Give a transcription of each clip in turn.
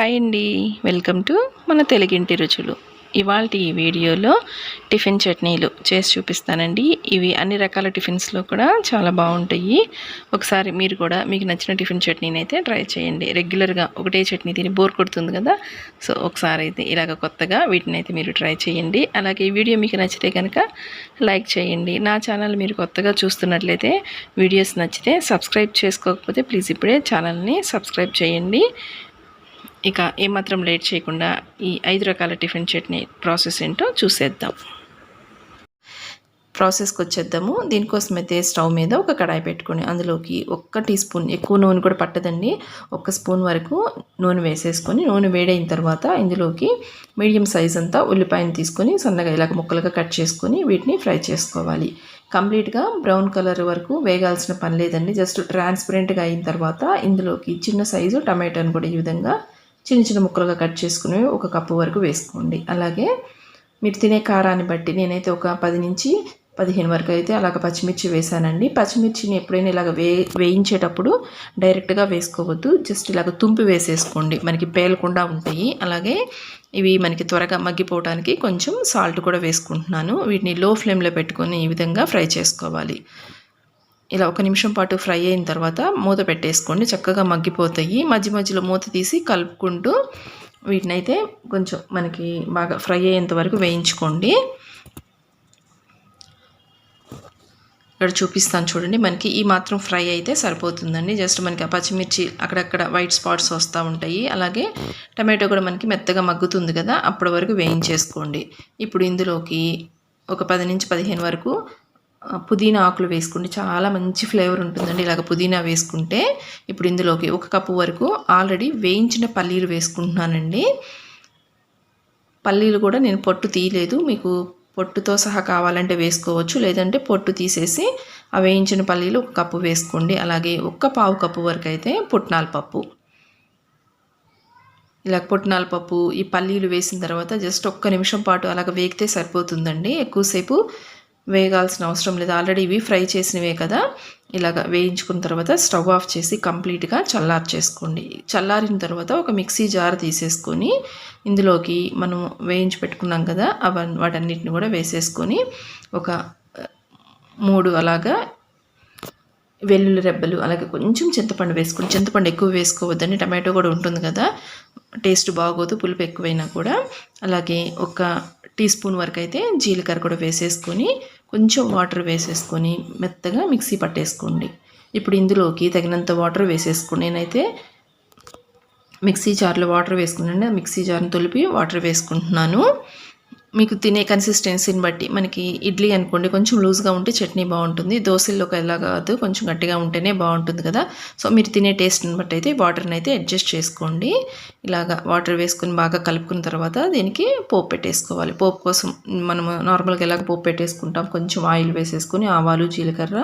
Hi అండి. Welcome to మన తెలుగింటి రుచులు. ఇవాళ ఈ వీడియోలో టిఫిన్ చట్నీలు చేసి చూపిస్తానండి. ఇవి అన్ని రకాల టిఫిన్స్లో కూడా చాలా బాగుంటాయి. ఒకసారి మీరు కూడా మీకు నచ్చిన టిఫిన్ చట్నీని అయితే ట్రై చేయండి. రెగ్యులర్గా ఒకటే చట్నీ తిని బోర్ కొడుతుంది కదా. సో ఒకసారి అయితే ఇలాగ కొత్తగా వీటిని అయితే మీరు ట్రై చేయండి. అలాగే ఈ వీడియో మీకు నచ్చితే కనుక లైక్ చేయండి. నా ఛానల్ మీరు కొత్తగా చూస్తున్నట్లయితే వీడియోస్ నచ్చితే సబ్స్క్రైబ్ చేసుకోకపోతే ప్లీజ్ ఇప్పుడే ఛానల్ని సబ్స్క్రైబ్ చేయండి. ఇక ఏమాత్రం లేట్ చేయకుండా ఈ ఐదు రకాల టిఫిన్ చట్నీ ప్రాసెస్ ఏంటో చూసేద్దాం. ప్రాసెస్కి వచ్చేద్దాము. దీనికోసం అయితే స్టవ్ మీద ఒక కడాయి పెట్టుకొని అందులోకి ఒక్క టీ స్పూన్ ఎక్కువ నూనె కూడా పట్టదండి. ఒక్క స్పూన్ వరకు నూనె వేసేసుకొని నూనె వేడైన తర్వాత ఇందులోకి మీడియం సైజ్ అంతా ఉల్లిపాయను తీసుకొని సన్నగా ఇలాగ ముక్కలుగా కట్ చేసుకొని వీటిని ఫ్రై చేసుకోవాలి. కంప్లీట్గా బ్రౌన్ కలర్ వరకు వేగాల్సిన పని లేదండి. జస్ట్ ట్రాన్స్పరెంట్గా అయిన తర్వాత ఇందులోకి చిన్న సైజు టమాటాను కూడా ఈ విధంగా చిన్న చిన్న ముక్కలుగా కట్ చేసుకుని ఒక కప్పు వరకు వేసుకోండి. అలాగే మీరు తినే కారాన్ని బట్టి నేనైతే ఒక పది నుంచి పదిహేను వరకు అయితే అలాగ పచ్చిమిర్చి వేసానండి. పచ్చిమిర్చిని ఎప్పుడైనా ఇలాగ వే వేయించేటప్పుడు డైరెక్ట్గా వేసుకోవద్దు. జస్ట్ ఇలాగ తుంపి వేసేసుకోండి. మనకి పేలకుండా ఉంటాయి. అలాగే ఇవి మనకి త్వరగా మగ్గిపోవడానికి కొంచెం సాల్ట్ కూడా వేసుకుంటున్నాను. వీటిని లో ఫ్లేమ్లో పెట్టుకొని ఈ విధంగా ఫ్రై చేసుకోవాలి. ఇలా ఒక నిమిషం పాటు ఫ్రై అయిన తర్వాత మూత పెట్టేసుకోండి. చక్కగా మగ్గిపోతాయి. మధ్య మధ్యలో మూత తీసి కలుపుకుంటూ వీటినైతే కొంచెం మనకి బాగా ఫ్రై అయ్యేంత వరకు వేయించుకోండి. ఇక్కడ చూపిస్తాను చూడండి. మనకి ఈ మాత్రం ఫ్రై అయితే సరిపోతుందండి. జస్ట్ మనకి పచ్చిమిర్చి అక్కడక్కడ వైట్ స్పాట్స్ వస్తూ ఉంటాయి. అలాగే టమాటో కూడా మనకి మెత్తగా మగ్గుతుంది కదా అప్పటి వరకు వేయించేసుకోండి. ఇప్పుడు ఇందులోకి ఒక పది నుంచి పదిహేను వరకు పుదీనా ఆకులు వేసుకోండి చాలా మంచి ఫ్లేవర్ ఉంటుందండి. ఇలాగ పుదీనా వేసుకుంటే ఇప్పుడు ఇందులోకి ఒక కప్పు వరకు ఆల్రెడీ వేయించిన పల్లీలు వేసుకుంటున్నానండి. పల్లీలు కూడా నేను పొట్టు తీయలేదు. మీకు పొట్టుతో సహా కావాలంటే వేసుకోవచ్చు. లేదంటే పొట్టు తీసేసి ఆ వేయించిన పల్లీలు ఒక కప్పు వేసుకోండి. అలాగే ఒక్క పావు కప్పు వరకు అయితే పుట్నాల పప్పు. ఇలా పుట్నాల పప్పు ఈ పల్లీలు వేసిన తర్వాత జస్ట్ ఒక్క నిమిషం పాటు అలాగ వేగితే సరిపోతుందండి. ఎక్కువసేపు వేగాల్సిన అవసరం లేదు. ఆల్రెడీ ఇవి ఫ్రై చేసినవే కదా. ఇలాగ వేయించుకున్న తర్వాత స్టవ్ ఆఫ్ చేసి కంప్లీట్గా చల్లారి చేసుకోండి. చల్లారిన తర్వాత ఒక మిక్సీ జార్ తీసేసుకొని ఇందులోకి మనం వేయించి పెట్టుకున్నాం కదా అవ వాటన్నిటిని కూడా వేసేసుకొని ఒక మూడు అలాగా వెల్లుల్లి రెబ్బలు అలాగే కొంచెం చింతపండు వేసుకుని చింతపండు ఎక్కువ వేసుకోవద్దని టమాటో కూడా ఉంటుంది కదా. టేస్ట్ బాగోదు పులుపు ఎక్కువైనా కూడా. అలాగే ఒక టీ స్పూన్ వరకు అయితే జీలకర్ర కూడా వేసేసుకొని కొంచెం వాటర్ వేసేసుకొని మెత్తగా మిక్సీ పట్టేసుకోండి. ఇప్పుడు ఇందులోకి తగినంత వాటర్ వేసేసుకుని నేనైతే మిక్సీ జార్లో వాటర్ వేసుకున్నాను. మిక్సీ జార్ని తొలిపి వాటర్ వేసుకుంటున్నాను. మీకు తినే కన్సిస్టెన్సీని బట్టి మనకి ఇడ్లీ అనుకోండి కొంచెం లూజ్గా ఉంటే చట్నీ బాగుంటుంది. దోశల్లోకి ఎలా కాదు కొంచెం గట్టిగా ఉంటేనే బాగుంటుంది కదా. సో మీరు తినే టేస్ట్ని బట్టి అయితే వాటర్ని అయితే అడ్జస్ట్ చేసుకోండి. ఇలాగా వాటర్ వేసుకొని బాగా కలుపుకున్న తర్వాత దీనికి పోపు పెట్టేసుకోవాలి. పోపు కోసం మనం నార్మల్గా ఎలాగ పోపు పెట్టేసుకుంటాం? కొంచెం ఆయిల్ వేసేసుకొని ఆవాలు జీలకర్ర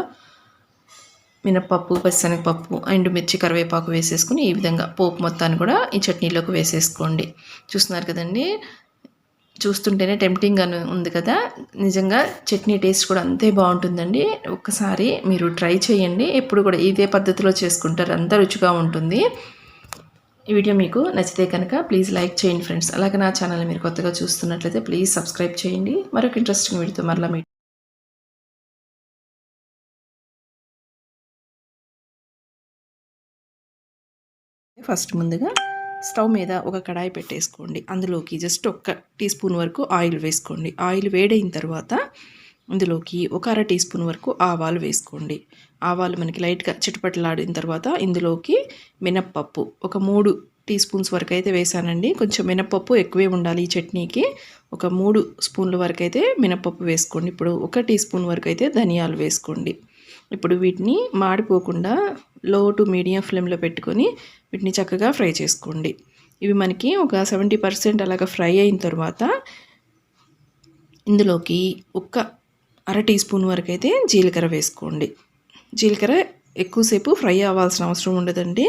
మినప్పప్పు పశనగపప్పు అండ్ మిర్చి కరివేపాకు వేసేసుకుని ఈ విధంగా పోపు మొత్తాన్ని కూడా ఈ చట్నీలోకి వేసేసుకోండి. చూస్తున్నారు కదండి? చూస్తుంటేనే టెంప్టింగ్ అని ఉంది కదా. నిజంగా చట్నీ టేస్ట్ కూడా అంతే బాగుంటుందండి. ఒక్కసారి మీరు ట్రై చేయండి. ఎప్పుడు కూడా ఇదే పద్ధతిలో చేసుకుంటారు. అంత రుచిగా ఉంటుంది. ఈ వీడియో మీకు నచ్చితే కనుక ప్లీజ్ లైక్ చేయండి ఫ్రెండ్స్ అలాగే నా ఛానల్ మీరు కొత్తగా చూస్తున్నట్లయితే ప్లీజ్ సబ్స్క్రైబ్ చేయండి. మరొక ఇంట్రెస్టింగ్ వీడియోతో మరలా మీ ఫస్ట్ ముందుగా స్టవ్ మీద ఒక కడాయి పెట్టేసుకోండి. అందులోకి జస్ట్ ఒక టీ స్పూన్ వరకు ఆయిల్ వేసుకోండి. ఆయిల్ వేడైన తర్వాత ఇందులోకి ఒక అర టీ స్పూన్ వరకు ఆవాలు వేసుకోండి. ఆవాలు మనకి లైట్గా చిటపటలాడిన తర్వాత ఇందులోకి మినప్పప్పు. ఒక మూడు టీ స్పూన్స్ వరకు అయితే వేసానండి. కొంచెం మినప్పప్పు ఎక్కువే ఉండాలి ఈ చట్నీకి. ఒక మూడు స్పూన్ల వరకు అయితే మినప్పప్పు వేసుకోండి. ఇప్పుడు ఒక టీ స్పూన్ వరకు అయితే ధనియాలు వేసుకోండి. ఇప్పుడు వీటిని మాడిపోకుండా లో టు మీడియం ఫ్లేమ్లో పెట్టుకొని వీటిని చక్కగా ఫ్రై చేసుకోండి. ఇవి మనకి ఒక సెవెంటీ పర్సెంట్ అలాగ ఫ్రై అయిన తర్వాత ఇందులోకి ఒక్క అర టీ స్పూన్ వరకు అయితే జీలకర్ర వేసుకోండి. జీలకర్ర ఎక్కువసేపు ఫ్రై అవ్వాల్సిన అవసరం ఉండదండి.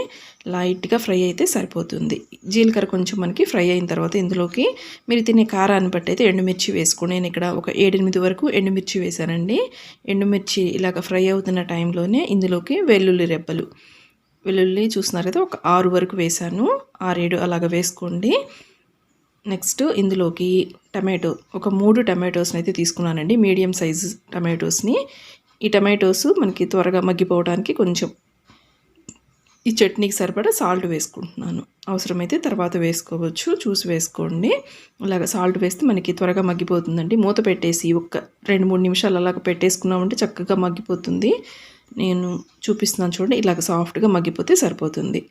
లైట్గా ఫ్రై అయితే సరిపోతుంది. జీలకర్ర కొంచెం మనకి ఫ్రై అయిన తర్వాత ఇందులోకి మీరు తినే కారాన్ని బట్టి అయితే ఎండుమిర్చి వేసుకోండి. నేను ఇక్కడ ఒక ఏడెనిమిది వరకు ఎండుమిర్చి వేశానండి. ఎండుమిర్చి ఇలాగ ఫ్రై అవుతున్న టైంలోనే ఇందులోకి వెల్లుల్లి రెబ్బలు. వెల్లుల్లి చూస్తున్నారు కదా ఒక ఆరు వరకు వేసాను ఆరేడు అలాగ వేసుకోండి. నెక్స్ట్ ఇందులోకి టమాటో ఒక మూడు టమాటోస్ని అయితే తీసుకున్నానండి. మీడియం సైజు టమాటోస్ని. ఈ టమాటోస్ మనకి త్వరగా మగ్గిపోవడానికి కొంచెం ఈ చట్నీకి సరిపడా సాల్ట్ వేసుకుంటున్నాను. అవసరమైతే తర్వాత వేసుకోవచ్చు. చూసి వేసుకోండి. అలాగ సాల్ట్ వేస్తే మనకి త్వరగా మగ్గిపోతుందండి. మూత పెట్టేసి ఒక రెండు మూడు నిమిషాలు అలాగ పెట్టేసుకున్నామంటే చక్కగా మగ్గిపోతుంది. నేను చూపిస్తున్నాను చూడండి. ఇలాగ సాఫ్ట్గా మగ్గిపోతే సరిపోతుంది.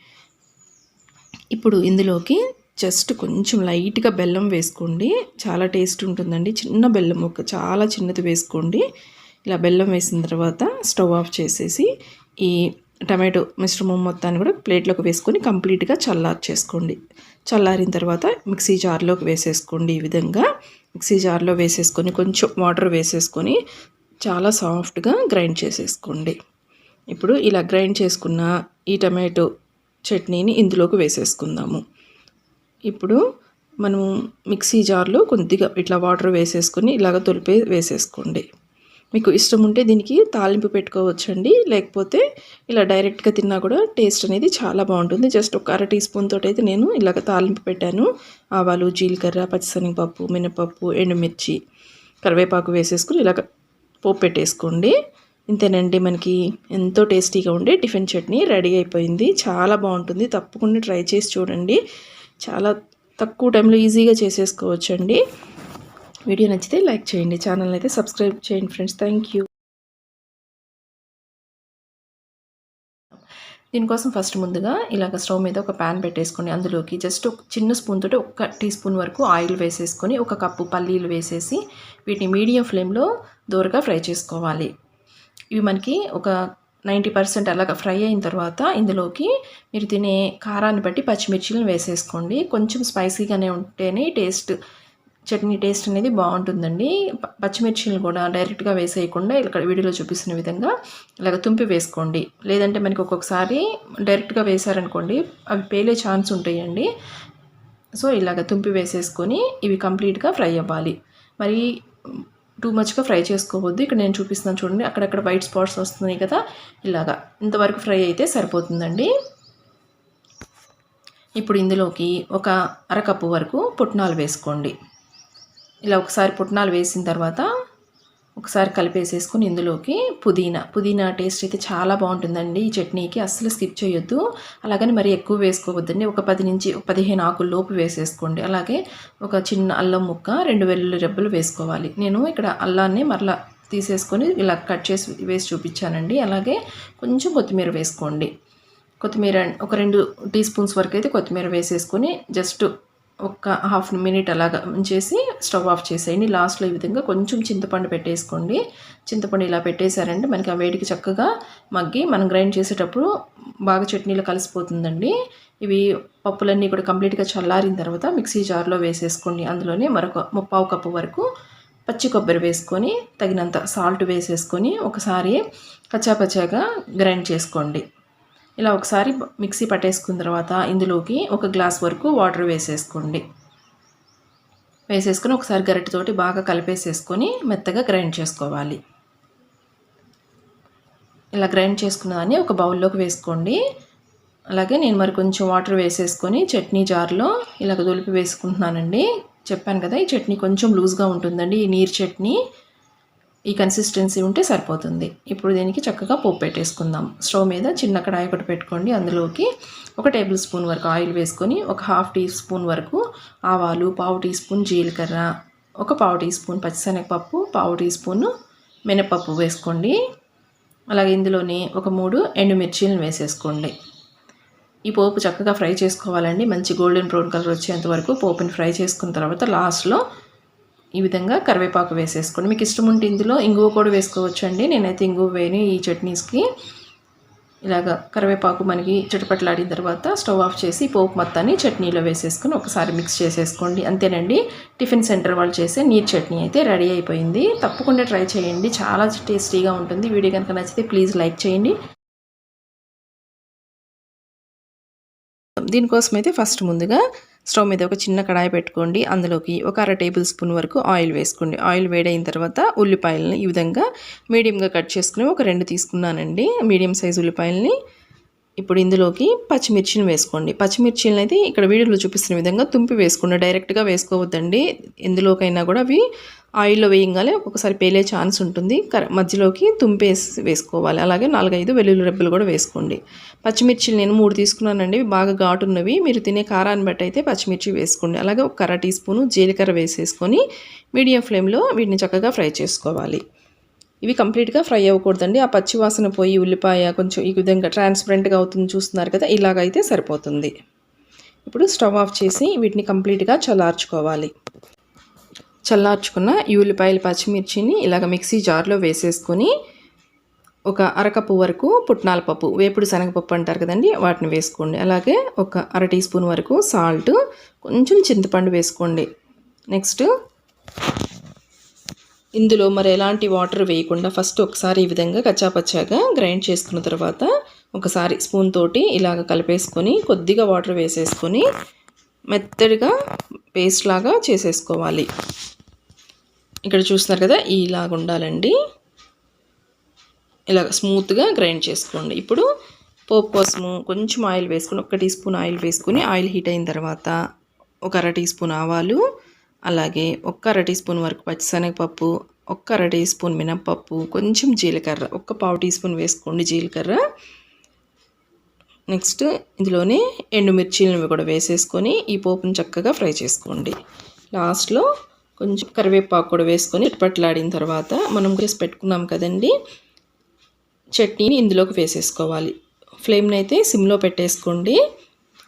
ఇప్పుడు ఇందులోకి జస్ట్ కొంచెం లైట్గా బెల్లం వేసుకోండి. చాలా టేస్ట్ ఉంటుందండి. చిన్న బెల్లం ఒక చాలా చిన్నది వేసుకోండి. ఇలా బెల్లం వేసిన తర్వాత స్టవ్ ఆఫ్ చేసేసి ఈ టమాటో మిశ్రమం మొత్తాన్ని కూడా ప్లేట్లోకి వేసుకొని కంప్లీట్గా చల్లారి చేసుకోండి. చల్లారిన తర్వాత మిక్సీ జార్లోకి వేసేసుకోండి ఈ విధంగా. మిక్సీ జార్లో వేసేసుకొని కొంచెం వాటర్ వేసేసుకొని చాలా సాఫ్ట్గా గ్రైండ్ చేసేసుకోండి. ఇప్పుడు ఇలా గ్రైండ్ చేసుకున్న ఈ టమాటో చట్నీని ఇందులోకి వేసేసుకుందాము. ఇప్పుడు మనం మిక్సీ జార్లో కొద్దిగా ఇట్లా వాటర్ వేసేసుకొని ఇలాగ తొలిపే వేసేసుకోండి. మీకు ఇష్టం ఉంటే దీనికి తాలింపు పెట్టుకోవచ్చండి. లేకపోతే ఇలా డైరెక్ట్గా తిన్నా కూడా టేస్ట్ అనేది చాలా బాగుంటుంది. జస్ట్ ఒక అర టీ స్పూన్ తోటి అయితే నేను ఇలాగ తాలింపు పెట్టాను. ఆవాలు జీలకర్ర పచ్చిశనగపప్పు మినపప్పు ఎండుమిర్చి కరివేపాకు వేసేసుకుని ఇలాగ పోపు పెట్టేసుకోండి. ఇంతేనండి మనకి ఎంతో టేస్టీగా ఉండే టిఫిన్ చట్నీ రెడీ అయిపోయింది. చాలా బాగుంటుంది. తప్పకుండా ట్రై చేసి చూడండి. చాలా తక్కువ టైంలో ఈజీగా చేసేసుకోవచ్చండి. వీడియో నచ్చితే లైక్ చేయండి. ఛానల్ అయితే సబ్స్క్రైబ్ చేయండి ఫ్రెండ్స్. Thank you. దీనికోసం ఫస్ట్ ముందుగా ఇలాగ స్టవ్ మీద ఒక ప్యాన్ పెట్టేసుకొని అందులోకి జస్ట్ ఒక చిన్న స్పూన్ తోటి ఒక టీ స్పూన్ వరకు ఆయిల్ వేసేసుకొని ఒక కప్పు పల్లీలు వేసేసి వీటిని మీడియం ఫ్లేమ్లో దూరగా ఫ్రై చేసుకోవాలి. ఇవి మనకి ఒక నైంటీ పర్సెంట్ అలాగ ఫ్రై అయిన తర్వాత ఇందులోకి మీరు తినే కారాన్ని బట్టి పచ్చిమిర్చిలను వేసేసుకోండి. కొంచెం స్పైసీగానే ఉంటేనే టేస్ట్ చట్నీ టేస్ట్ అనేది బాగుంటుందండి. పచ్చిమిర్చిని కూడా డైరెక్ట్గా వేసేయకుండా ఇక్కడ వీడియోలో చూపిస్తున్న విధంగా ఇలాగ తుంపి వేసుకోండి. లేదంటే మనకి ఒక్కొక్కసారి డైరెక్ట్గా వేసారనుకోండి అవి పేలే ఛాన్స్ ఉంటాయండి. సో ఇలాగ తుంపి వేసేసుకొని ఇవి కంప్లీట్గా ఫ్రై అవ్వాలి. మరి టూ మచ్గా ఫ్రై చేసుకోవద్దు. ఇక్కడ నేను చూపిస్తున్నాను చూడండి అక్కడక్కడ వైట్ స్పాట్స్ వస్తున్నాయి కదా ఇలాగా ఇంతవరకు ఫ్రై అయితే సరిపోతుందండి. ఇప్పుడు ఇందులోకి ఒక అరకప్పు వరకు పుట్నాలు వేసుకోండి. ఇలా ఒకసారి పుట్నాలు వేసిన తర్వాత ఒకసారి కలిపేసేసుకుని ఇందులోకి పుదీనా. పుదీనా టేస్ట్ అయితే చాలా బాగుంటుందండి ఈ చట్నీకి. అస్సలు స్కిప్ చేయొద్దు. అలాగని మరి ఎక్కువ వేసుకోవద్దండి. ఒక పది నుంచి ఒక పదిహేను ఆకుల లోపు వేసేసుకోండి. అలాగే ఒక చిన్న అల్లం ముక్క రెండు వెల్లుల్లి రెబ్బలు వేసుకోవాలి. నేను ఇక్కడ అల్లాన్ని మరలా తీసేసుకొని ఇలా కట్ చేసి వేసి చూపించానండి. అలాగే కొంచెం కొత్తిమీర వేసుకోండి. కొత్తిమీర ఒక రెండు టీ స్పూన్స్ వరకు అయితే కొత్తిమీర వేసేసుకొని జస్ట్ ఒక హాఫ్ మినిట్ అలాగా ఉంచేసి స్టవ్ ఆఫ్ చేసేయండి. లాస్ట్లో ఈ విధంగా కొంచెం చింతపండు పెట్టేసుకోండి. చింతపండు ఇలా పెట్టేశారంటే మనకి ఆ వేడికి చక్కగా మగ్గి మనం గ్రైండ్ చేసేటప్పుడు బాగా చట్నీలో కలిసిపోతుందండి. ఇవి పప్పులన్నీ కూడా కంప్లీట్గా చల్లారిన తర్వాత మిక్సీ జార్లో వేసేసుకోండి. అందులోనే మరొక ముప్పావు కప్పు వరకు పచ్చి కొబ్బరి వేసుకొని తగినంత సాల్ట్ వేసేసుకొని ఒకసారి కచ్చాపచ్చాగా గ్రైండ్ చేసుకోండి. ఇలా ఒకసారి మిక్సీ పట్టేసుకున్న తర్వాత ఇందులోకి ఒక గ్లాస్ వరకు వాటర్ వేసేసుకోండి. వేసేసుకొని ఒకసారి గరిటెతోటి బాగా కలిపేసేసుకొని మెత్తగా గ్రైండ్ చేసుకోవాలి. ఇలా గ్రైండ్ చేసుకున్న దాన్ని ఒక బౌల్లోకి వేసుకోండి. అలాగే నేను మరి కొంచెం వాటర్ వేసేసుకొని చట్నీ జార్లో ఇలాగ దులిపి వేసుకుంటున్నానండి. చెప్పాను కదా ఈ చట్నీ కొంచెం లూజ్గా ఉంటుందండి ఈ నీరు చట్నీ. ఈ కన్సిస్టెన్సీ ఉంటే సరిపోతుంది. ఇప్పుడు దీనికి చక్కగా పోపు పెట్టేసుకుందాం. స్టవ్ మీద చిన్న కడాయి ఒకటి పెట్టుకోండి. అందులోకి ఒక టేబుల్ స్పూన్ వరకు ఆయిల్ వేసుకొని ఒక హాఫ్ టీ స్పూన్ వరకు ఆవాలు పావు టీ స్పూన్ జీలకర్ర ఒక పావు టీ స్పూన్ పచ్చిశనగపప్పు పావు టీ స్పూన్ మినపప్పు వేసుకోండి. అలాగే ఇందులోనే ఒక మూడు ఎండుమిర్చీలను వేసేసుకోండి. ఈ పోపు చక్కగా ఫ్రై చేసుకోవాలండి. మంచి గోల్డెన్ బ్రౌన్ కలర్ వచ్చేంత వరకు పోపుని ఫ్రై చేసుకున్న తర్వాత లాస్ట్లో ఈ విధంగా కరివేపాకు వేసేసుకోండి మీకు ఇష్టం ఉంటే ఇందులో ఇంగువ కూడా వేసుకోవచ్చు అండి నేనైతే ఇంగువ వేయని ఈ చట్నీస్కి ఇలాగ కరివేపాకు మనకి చిటపట్లాడిన తర్వాత స్టవ్ ఆఫ్ చేసి పోపు మొత్తాన్ని చట్నీలో వేసేసుకొని ఒకసారి మిక్స్ చేసేసుకోండి. అంతేనండి టిఫిన్ సెంటర్ వాళ్ళు చేసే నీరు చట్నీ అయితే రెడీ అయిపోయింది. తప్పకుండా ట్రై చేయండి. చాలా టేస్టీగా ఉంటుంది. వీడియో కనుక నచ్చితే ప్లీజ్ లైక్ చేయండి. దీనికోసం అయితే ఫస్ట్ ముందుగా స్టవ్ మీద ఒక చిన్న కడాయి పెట్టుకోండి. అందులోకి ఒక అర టేబుల్ స్పూన్ వరకు ఆయిల్ వేసుకోండి. ఆయిల్ వేడైన తర్వాత ఉల్లిపాయలని ఈ విధంగా మీడియంగా కట్ చేసుకుని ఒక రెండు తీసుకున్నానండి. మీడియం సైజ్ ఉల్లిపాయలని ఇప్పుడు ఇందులోకి పచ్చిమిర్చిని వేసుకోండి. పచ్చిమిర్చిని అయితే ఇక్కడ వీడియోలో చూపిస్తున్న విధంగా తుంపి వేసుకోండి. డైరెక్ట్గా వేసుకోవద్దండి. ఎందులోకైనా కూడా అవి ఆయిల్లో వేయంగానే ఒక్కొక్కసారి పేలే ఛాన్స్ ఉంటుంది. కర- మధ్యలోకి తుంపేసి వేసుకోవాలి. అలాగే నాలుగైదు వెల్లుల్లి రెబ్బలు కూడా వేసుకోండి. పచ్చిమిర్చిలు నేను మూడు తీసుకున్నానండి. బాగా ఘాటున్నవి. మీరు తినే కారాన్ని బట్టి అయితే పచ్చిమిర్చి వేసుకోండి. అలాగే ఒక కర్ర టీ స్పూను జీలకర్ర వేసేసుకొని మీడియం ఫ్లేమ్లో వీటిని చక్కగా ఫ్రై చేసుకోవాలి. ఇవి కంప్లీట్గా ఫ్రై అవ్వకూడదండి. ఆ పచ్చి వాసన పోయి ఉల్లిపాయ కొంచెం ఈ విధంగా ట్రాన్స్పరెంట్గా అవుతుంది చూస్తున్నారు కదా ఇలాగైతే సరిపోతుంది. ఇప్పుడు స్టవ్ ఆఫ్ చేసి వీటిని కంప్లీట్గా చల్లార్చుకోవాలి. చల్లార్చుకున్న ఈ ఉల్లిపాయలు పచ్చిమిర్చిని ఇలాగ మిక్సీ జార్లో వేసేసుకొని ఒక అరకప్పు వరకు పుట్నాల పప్పు వేపుడు శనగపప్పు అంటారు కదండి వాటిని వేసుకోండి. అలాగే ఒక అర టీ స్పూన్ వరకు సాల్ట్ కొంచెం చింతపండు వేసుకోండి. నెక్స్ట్ ఇందులో మరి ఎలాంటి వాటర్ వేయకుండా ఫస్ట్ ఒకసారి ఈ విధంగా కచ్చాపచ్చాగా గ్రైండ్ చేసుకున్న తర్వాత ఒకసారి స్పూన్ తోటి ఇలాగ కలిపేసుకొని కొద్దిగా వాటర్ వేసేసుకొని మెత్తడిగా పేస్ట్ లాగా చేసేసుకోవాలి. ఇక్కడ చూస్తున్నారు కదా ఇలాగ ఉండాలండి. ఇలాగ స్మూత్గా గ్రైండ్ చేసుకోండి. ఇప్పుడు పోపు కోసము కొంచెం ఆయిల్ వేసుకొని ఒక టీ స్పూన్ ఆయిల్ వేసుకొని ఆయిల్ హీట్ అయిన తర్వాత ఒక అర టీ స్పూన్ ఆవాలు అలాగే ఒక్క అర టీ స్పూన్ వరకు పచ్చిశనగపప్పు ఒక్క అర టీ స్పూన్ మినప్పప్పు కొంచెం జీలకర్ర ఒక్క పావు టీ స్పూన్ వేసుకోండి జీలకర్ర. నెక్స్ట్ ఇందులోనే ఎండుమిర్చీలను కూడా వేసేసుకొని ఈ పోపుని చక్కగా ఫ్రై చేసుకోండి. లాస్ట్లో కొంచెం కరివేపాకు కూడా వేసుకొని ఇటుపట్లాడిన తర్వాత మనం చేసి పెట్టుకున్నాం కదండి చట్నీని ఇందులోకి వేసేసుకోవాలి. ఫ్లేమ్ని అయితే సిమ్లో పెట్టేసుకోండి.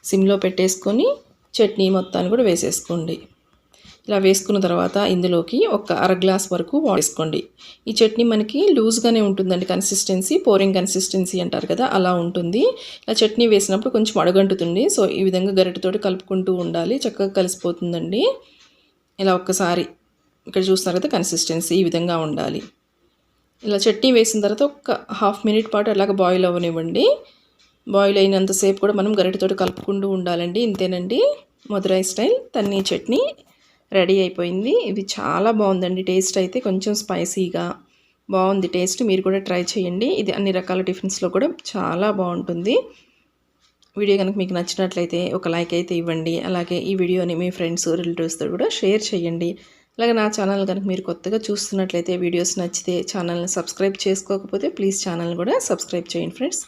సిమ్లో పెట్టేసుకొని చట్నీ మొత్తాన్ని కూడా వేసేసుకోండి. ఇలా వేసుకున్న తర్వాత ఇందులోకి ఒక అర గ్లాస్ వరకు వాటర్ వేసుకోండి. ఈ చట్నీ మనకి లూజ్గానే ఉంటుందండి. కన్సిస్టెన్సీ పోరింగ్ కన్సిస్టెన్సీ అంటారు కదా అలా ఉంటుంది. ఇలా చట్నీ వేసినప్పుడు కొంచెం అడగంటుతుంది. సో ఈ విధంగా గరిటతోటి కలుపుకుంటూ ఉండాలి. చక్కగా కలిసిపోతుందండి. ఇలా ఒక్కసారి ఇక్కడ చూస్తున్నారు కదా కన్సిస్టెన్సీ ఈ విధంగా ఉండాలి. ఇలా చట్నీ వేసిన తర్వాత ఒక హాఫ్ మినిట్ పాటు అలాగ బాయిల్ అవ్వనివ్వండి. బాయిల్ అయినంతసేపు కూడా మనం గరిటతోటి కలుపుకుంటూ ఉండాలండి. ఇంతేనండి. మధురై స్టైల్ తన్నీ చట్నీ. రెడీ అయిపోయింది. ఇది చాలా బాగుందండి. టేస్ట్ అయితే కొంచెం స్పైసీగా బాగుంది. టేస్ట్ మీరు కూడా ట్రై చేయండి. ఇది అన్ని రకాల టిఫిన్స్లో కూడా చాలా బాగుంటుంది. వీడియో కనుక మీకు నచ్చినట్లయితే ఒక లైక్ అయితే ఇవ్వండి. అలాగే ఈ వీడియోని మీ ఫ్రెండ్స్ రిలేటివ్స్తో కూడా షేర్ చేయండి. అలాగే నా ఛానల్ కనుక మీరు కొత్తగా చూస్తున్నట్లయితే వీడియోస్ నచ్చితే ఛానల్ని సబ్స్క్రైబ్ చేసుకోకపోతే ప్లీజ్ ఛానల్ కూడా సబ్స్క్రైబ్ చేయండి ఫ్రెండ్స్.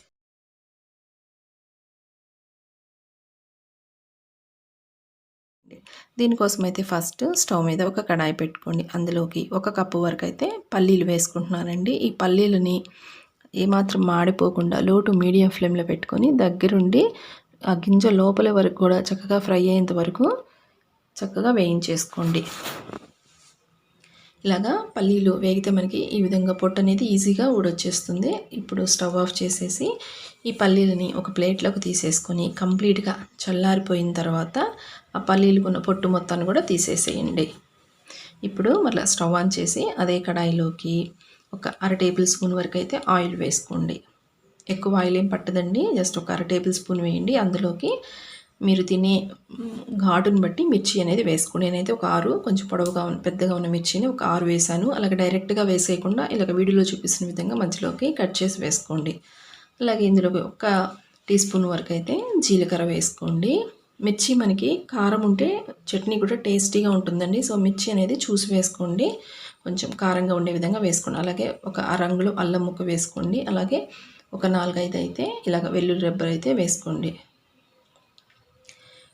దీనికోసం అయితే ఫస్ట్ స్టవ్ మీద ఒక కడాయి పెట్టుకోండి. అందులోకి ఒక కప్పు వరకు అయితే పల్లీలు వేసుకుంటున్నానండి. ఈ పల్లీలని ఏమాత్రం మాడిపోకుండా లో టు మీడియం ఫ్లేమ్లో పెట్టుకొని దగ్గరుండి ఆ గింజ లోపల వరకు కూడా చక్కగా ఫ్రై అయ్యేంత వరకు చక్కగా వేయించేసుకోండి. ఇలాగా పల్లీలు వేగితే మనకి ఈ విధంగా పొట్టు అనేది ఈజీగా ఊడొచ్చేస్తుంది. ఇప్పుడు స్టవ్ ఆఫ్ చేసేసి ఈ పల్లీలని ఒక ప్లేట్లోకి తీసేసుకొని కంప్లీట్గా చల్లారిపోయిన తర్వాత ఆ పల్లీలు కొన్న పొట్టు మొత్తాన్ని కూడా తీసేసేయండి. ఇప్పుడు మళ్ళీ స్టవ్ ఆన్ చేసి అదే కడాయిలోకి ఒక అర టేబుల్ స్పూన్ వరకు అయితే ఆయిల్ వేసుకోండి. ఎక్కువ ఆయిల్ ఏం పట్టదండి జస్ట్ ఒక అర టేబుల్ స్పూన్ వేయండి. అందులోకి మీరు తినే ఘాటుని బట్టి మిర్చి అనేది వేసుకోండి. నేనైతే ఒక ఆరు కొంచెం పొడవుగా ఉన్న పెద్దగా ఉన్న మిర్చిని ఒక ఆరు వేసాను. అలాగే డైరెక్ట్గా వేసేయకుండా ఇలాగ వీడియోలో చూపిస్తున్న విధంగా మధ్యలోకి కట్ చేసి వేసుకోండి. అలాగే ఇందులోకి ఒక టీ స్పూన్ వరకు అయితే జీలకర్ర వేసుకోండి. మిర్చి మనకి కారం ఉంటే చట్నీ కూడా టేస్టీగా ఉంటుందండి. సో మిర్చి అనేది చూసి వేసుకోండి. కొంచెం కారంగా ఉండే విధంగా వేసుకోండి. అలాగే ఒక అరంగులో అల్లం ముక్క వేసుకోండి. అలాగే ఒక నాలుగైదు అయితే ఇలాగ వెల్లుల్లి రబ్బర్ అయితే వేసుకోండి.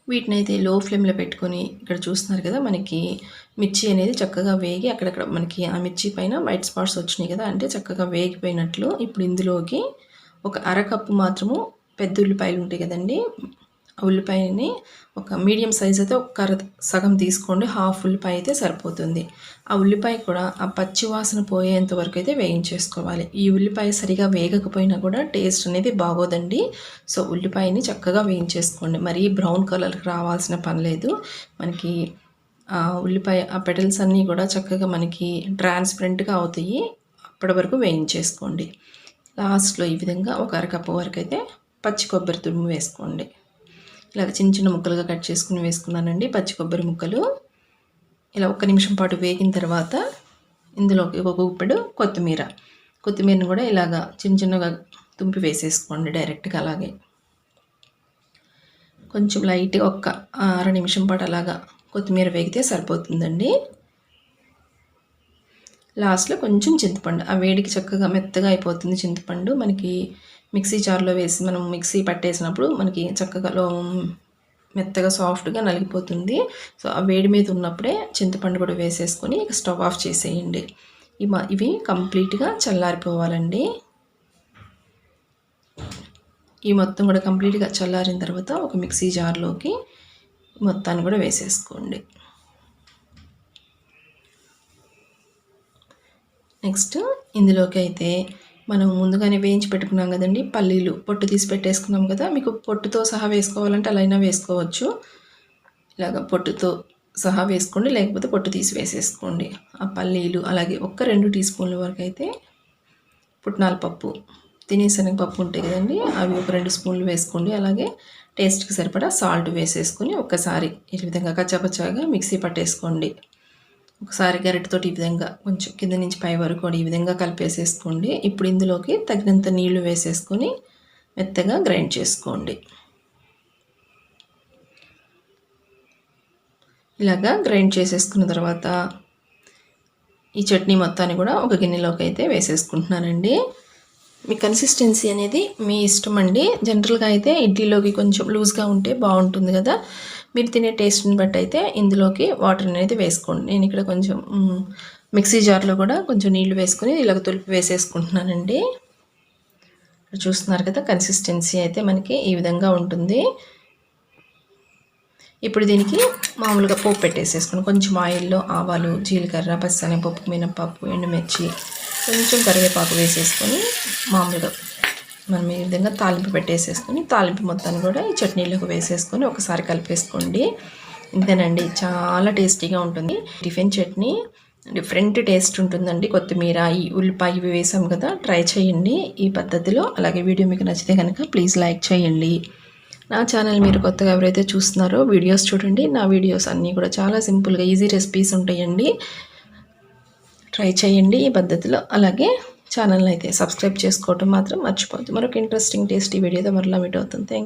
వీటిని అయితే లో ఫ్లేమ్లో పెట్టుకొని ఇక్కడ చూస్తున్నారు కదా మనకి మిర్చి అనేది చక్కగా వేగి అక్కడక్కడ మనకి ఆ మిర్చి పైన వైట్ స్పాట్స్ వచ్చినాయి కదా అంటే చక్కగా వేగిపోయినట్లు ఇప్పుడు ఇందులోకి ఒక అరకప్పు మాత్రము పెద్ద ఉల్లిపాయలు ఉంటాయి కదండి. ఉల్లిపాయని ఒక మీడియం సైజ్ అయితే ఒక కర సగం తీసుకోండి. హాఫ్ ఉల్లిపాయ అయితే సరిపోతుంది. ఆ ఉల్లిపాయ కూడా ఆ పచ్చి వాసన పోయేంత వరకు అయితే వేయించేసుకోవాలి. ఈ ఉల్లిపాయ సరిగా వేగకపోయినా కూడా టేస్ట్ అనేది బాగోదండి. సో ఉల్లిపాయని చక్కగా వేయించేసుకోండి. మరీ బ్రౌన్ కలర్కి రావాల్సిన పని లేదు. మనకి ఆ ఉల్లిపాయ ఆ పెటల్స్ అన్నీ కూడా చక్కగా మనకి ట్రాన్స్పరెంట్గా అవుతాయి. అప్పటి వరకు వేయించేసుకోండి. లాస్ట్లో ఈ విధంగా ఒక అరకప్పు వరకు అయితే పచ్చి కొబ్బరి తురుము వేసుకోండి. ఇలా చిన్న చిన్న ముక్కలుగా కట్ చేసుకుని వేసుకున్నానండి పచ్చి కొబ్బరి ముక్కలు. ఇలా ఒక్క నిమిషం పాటు వేగిన తర్వాత ఇందులోకి ఒక గుప్పెడు కొత్తిమీర. కొత్తిమీరని కూడా ఇలాగా చిన్న చిన్నగా తుంపి వేసేసుకోండి డైరెక్ట్గా అలాగే. కొంచెం లైట్గా ఒక్క అర నిమిషం పాటు అలాగా కొత్తిమీర వేగితే సరిపోతుందండి. లాస్ట్లో కొంచెం చింతపండు ఆ వేడికి చక్కగా మెత్తగా అయిపోతుంది చింతపండు. మనకి మిక్సీ జార్లో వేసి మనం మిక్సీ పట్టేసినప్పుడు మనకి చక్కగా మెత్తగా సాఫ్ట్గా నలిగిపోతుంది. సో ఆ వేడి మీద ఉన్నప్పుడే చింతపండు కూడా వేసేసుకొని ఇక స్టవ్ ఆఫ్ చేసేయండి. ఇవి కంప్లీట్గా చల్లారిపోవాలండి. ఈ మొత్తం కూడా కంప్లీట్గా చల్లారిన తర్వాత ఒక మిక్సీ జార్లోకి మొత్తాన్ని కూడా వేసేసుకోండి. నెక్స్ట్ ఇందులోకి అయితే మనం ముందుగానే వేయించి పెట్టుకున్నాం కదండి పల్లీలు పొట్టు తీసి పెట్టేసుకున్నాం కదా మీకు పొట్టుతో సహా వేసుకోవాలంటే అలా అయినా వేసుకోవచ్చు. ఇలాగ పొట్టుతో సహా వేసుకోండి లేకపోతే పొట్టు తీసి వేసేసుకోండి. ఆ పల్లీలు అలాగే ఒక్క రెండు టీ స్పూన్ల వరకు అయితే పుట్నాల పప్పు తినేసరికి పప్పు ఉంటాయి కదండి అవి ఒక రెండు స్పూన్లు వేసుకోండి. అలాగే టేస్ట్కి సరిపడా సాల్ట్ వేసేసుకొని ఒక్కసారి ఈ విధంగా కచ్చాపచ్చాగా మిక్సీ పట్టేసుకోండి. ఒకసారి గరిటతోటి ఈ విధంగా కొంచెం కింద నుంచి పై వరకు ఈ విధంగా కలిపేసేసుకోండి. ఇప్పుడు ఇందులోకి తగినంత నీళ్ళు వేసేసుకొని మెత్తగా గ్రైండ్ చేసుకోండి. ఇలాగా గ్రైండ్ చేసేసుకున్న తర్వాత ఈ చట్నీ మొత్తాన్ని కూడా ఒక గిన్నెలోకి అయితే వేసేసుకుంటున్నానండి. మీ కన్సిస్టెన్సీ అనేది మీ ఇష్టం అండి. జనరల్గా అయితే ఇడ్లీలోకి కొంచెం లూజ్గా ఉంటే బాగుంటుంది కదా. మీరు తినే టేస్ట్ని బట్టి అయితే ఇందులోకి వాటర్ అనేది వేసుకోండి. నేను ఇక్కడ కొంచెం మిక్సీ జార్లో కూడా కొంచెం నీళ్ళు వేసుకొని ఇలాగ తులిపి వేసేసుకుంటున్నానండి. చూస్తున్నారు కదా కన్సిస్టెన్సీ అయితే మనకి ఈ విధంగా ఉంటుంది. ఇప్పుడు దీనికి మామూలుగా పోపు పెట్టేసేసుకుని కొంచెం ఆయిల్లో ఆవాలు జీలకర్ర పప్పు మినపప్పు ఎండుమిర్చి కొంచెం కరివేపాకు వేసేసుకొని మామూలుగా మనం ఈ విధంగా తాలింపు పెట్టేసేసుకొని తాలింపు మొత్తాన్ని కూడా ఈ చట్నీలోకి వేసేసుకొని ఒకసారి కలిపేసుకోండి. ఇంతేనండి చాలా టేస్టీగా ఉంటుంది. టిఫిన్ చట్నీ డిఫరెంట్ టేస్ట్ ఉంటుందండి. కొత్తిమీర ఈ ఉల్లిపాయ ఇవి వేసాం కదా ట్రై చేయండి ఈ పద్ధతిలో. అలాగే వీడియో మీకు నచ్చితే కనుక ప్లీజ్ లైక్ చేయండి. నా ఛానల్ మీరు కొత్తగా ఎవరైతే చూస్తున్నారో వీడియోస్ చూడండి. నా వీడియోస్ అన్నీ కూడా చాలా సింపుల్గా ఈజీ రెసిపీస్ ఉంటాయండి. ట్రై చేయండి ఈ పద్ధతిలో. అలాగే ఛానల్ని అయితే సబ్స్క్రైబ్ చేసుకోవటం మాత్రం మర్చిపోద్దు మరొక ఇంట్రెస్టింగ్ టేస్టీ వీడియోతో మరలా మీట్ అవుతుంది థ్యాంక్